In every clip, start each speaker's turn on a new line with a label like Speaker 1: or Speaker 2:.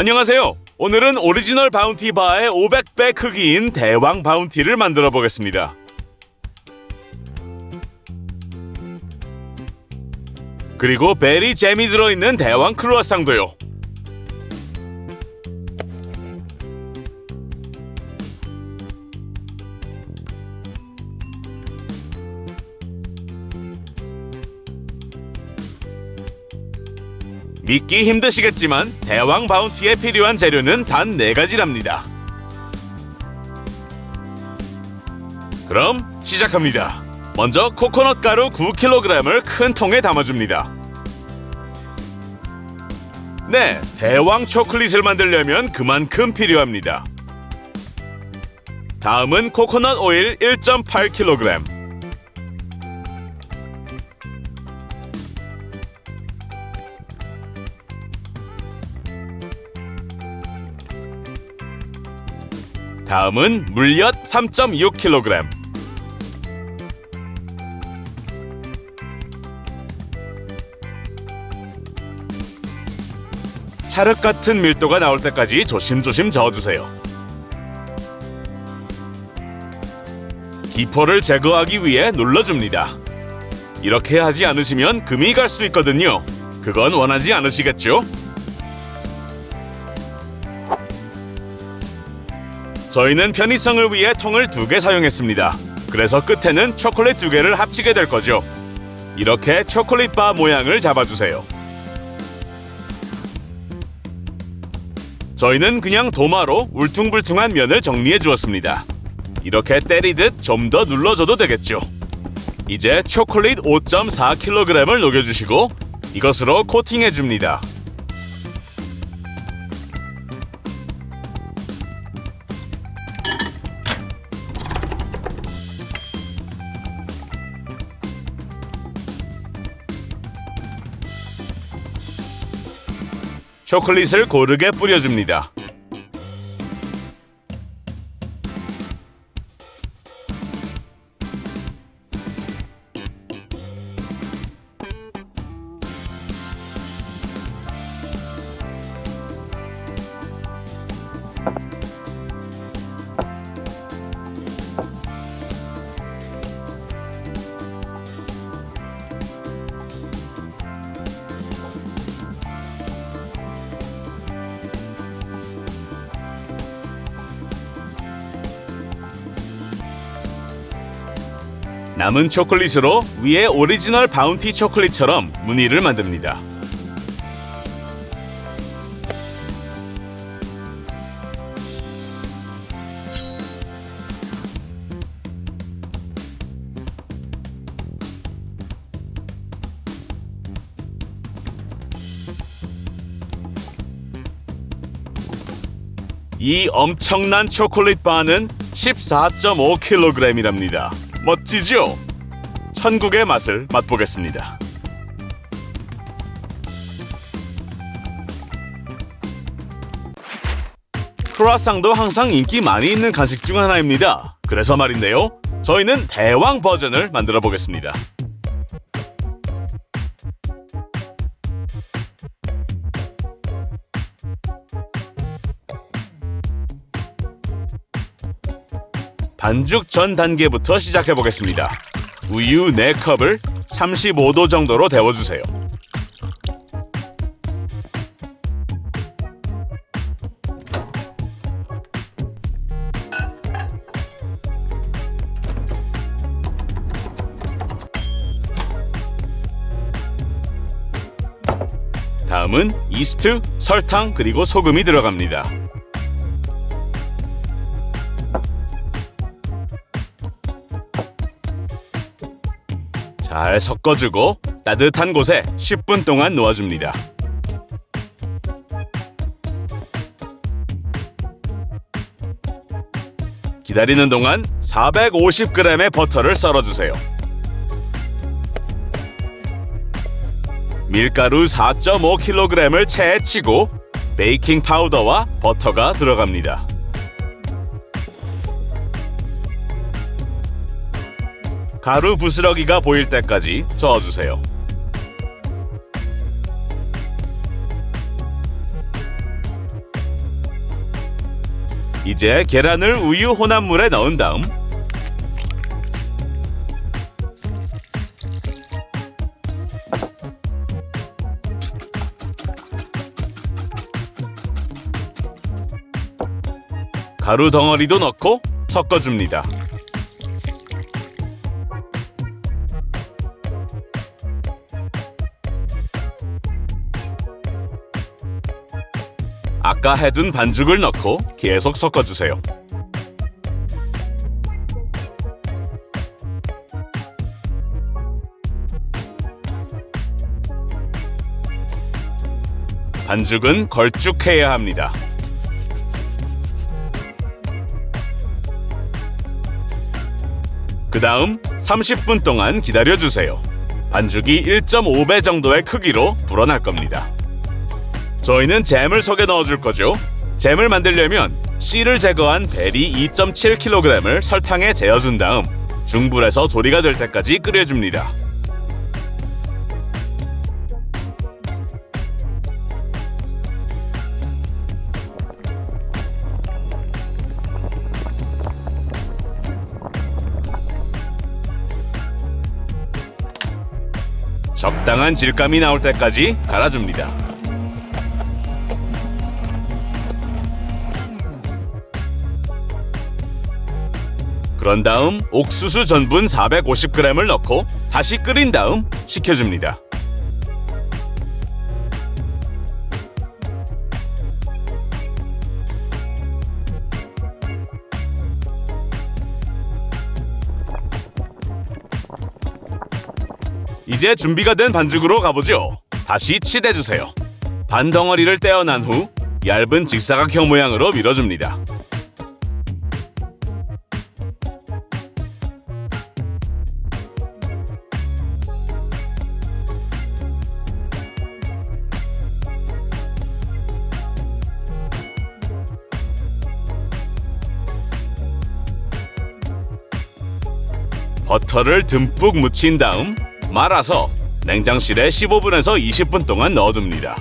Speaker 1: 안녕하세요. 오늘은 오리지널 바운티 바의 500배 크기인 대왕 바운티를 만들어 보겠습니다. 그리고 베리 잼이 들어있는 대왕 크루아상도요. 믿기 힘드시겠지만 대왕 바운티에 필요한 재료는 단 네 가지랍니다. 그럼 시작합니다. 먼저 코코넛 가루 9kg을 큰 통에 담아줍니다. 네, 대왕 초콜릿을 만들려면 그만큼 필요합니다. 다음은 코코넛 오일 1.8kg. 다음은 물엿 3.6kg. 찰흙 같은 밀도가 나올 때까지 조심조심 저어주세요. 기포를 제거하기 위해 눌러줍니다. 이렇게 하지 않으시면 금이 갈 수 있거든요. 그건 원하지 않으시겠죠? 저희는 편의성을 위해 통을 두 개 사용했습니다. 그래서 끝에는 초콜릿 두 개를 합치게 될 거죠. 이렇게 초콜릿 바 모양을 잡아주세요. 저희는 그냥 도마로 울퉁불퉁한 면을 정리해 주었습니다. 이렇게 때리듯 좀 더 눌러줘도 되겠죠. 이제 초콜릿 5.4kg을 녹여주시고 이것으로 코팅해 줍니다. 초콜릿을 고르게 뿌려줍니다. 남은 초콜릿으로 위에 오리지널 바운티 초콜릿처럼 무늬를 만듭니다. 이 엄청난 초콜릿 바는 14.5kg이랍니다. 멋지죠? 천국의 맛을 맛보겠습니다. 크루아상도 항상 인기 많이 있는 간식 중 하나입니다. 그래서 말인데요. 저희는 대왕 버전을 만들어 보겠습니다. 반죽 전 단계부터 시작해 보겠습니다. 우유 4컵을 35도 정도로 데워주세요. 다음은 이스트, 설탕, 그리고 소금이 들어갑니다. 잘 섞어주고 따뜻한 곳에 10분 동안 놓아줍니다. 기다리는 동안 450g의 버터를 썰어주세요. 밀가루 4.5kg을 체에 치고 베이킹 파우더와 버터가 들어갑니다. 가루 부스러기가 보일 때까지 저어주세요. 이제 계란을 우유 혼합물에 넣은 다음 가루 덩어리도 넣고 섞어줍니다. 아까 해둔 반죽을 넣고 계속 섞어주세요. 반죽은 걸쭉해야 합니다. 그 다음 30분 동안 기다려주세요. 반죽이 1.5배 정도의 크기로 불어날 겁니다. 저희는 잼을 속에 넣어줄 거죠. 잼을 만들려면 씨를 제거한 베리 2.7kg을 설탕에 재어준 다음 중불에서 조리가 될 때까지 끓여줍니다. 적당한 질감이 나올 때까지 갈아줍니다. 그런 다음 옥수수 전분 450g을 넣고 다시 끓인 다음 식혀줍니다. 이제 준비가 된 반죽으로 가보죠. 다시 치대주세요. 반 덩어리를 떼어난 후 얇은 직사각형 모양으로 밀어줍니다. 버터를 듬뿍 묻힌 다음 말아서 냉장실에 15분에서 20분 동안 넣어둡니다.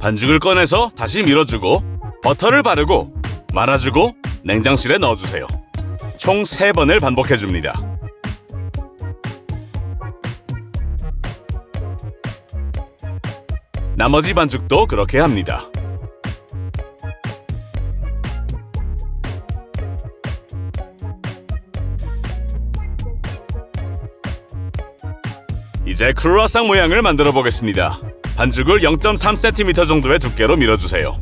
Speaker 1: 반죽을 꺼내서 다시 밀어주고 버터를 바르고 말아주고 냉장실에 넣어주세요. 총 3번을 반복해 줍니다. 나머지 반죽도 그렇게 합니다. 이제 크루아상 모양을 만들어 보겠습니다. 반죽을 0.3cm 정도의 두께로 밀어주세요.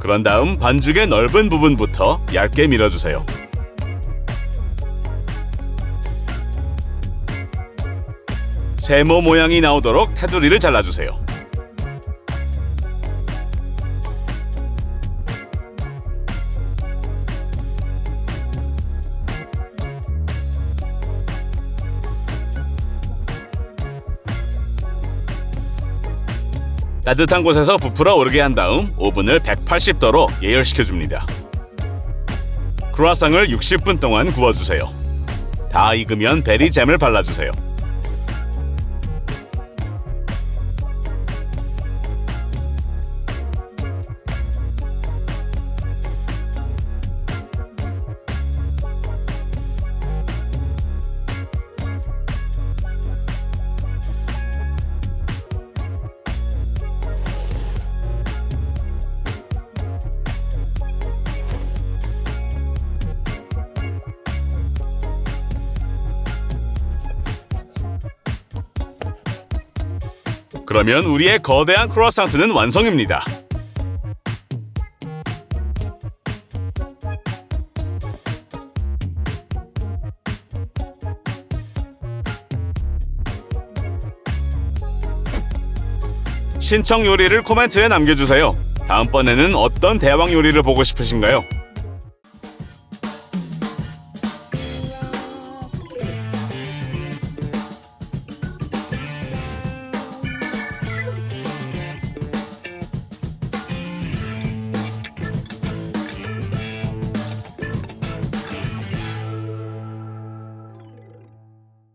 Speaker 1: 그런 다음 반죽의 넓은 부분부터 얇게 밀어주세요. 세모 모양이 나오도록 테두리를 잘라주세요. 따뜻한 곳에서 부풀어 오르게 한 다음 오븐을 180도로 예열시켜 줍니다. 크루아상을 60분 동안 구워주세요. 다 익으면 베리잼을 발라주세요. 그러면 우리의 거대한 크로아상트는 완성입니다. 신청 요리를 코멘트에 남겨주세요. 다음번에는 어떤 대왕 요리를 보고 싶으신가요?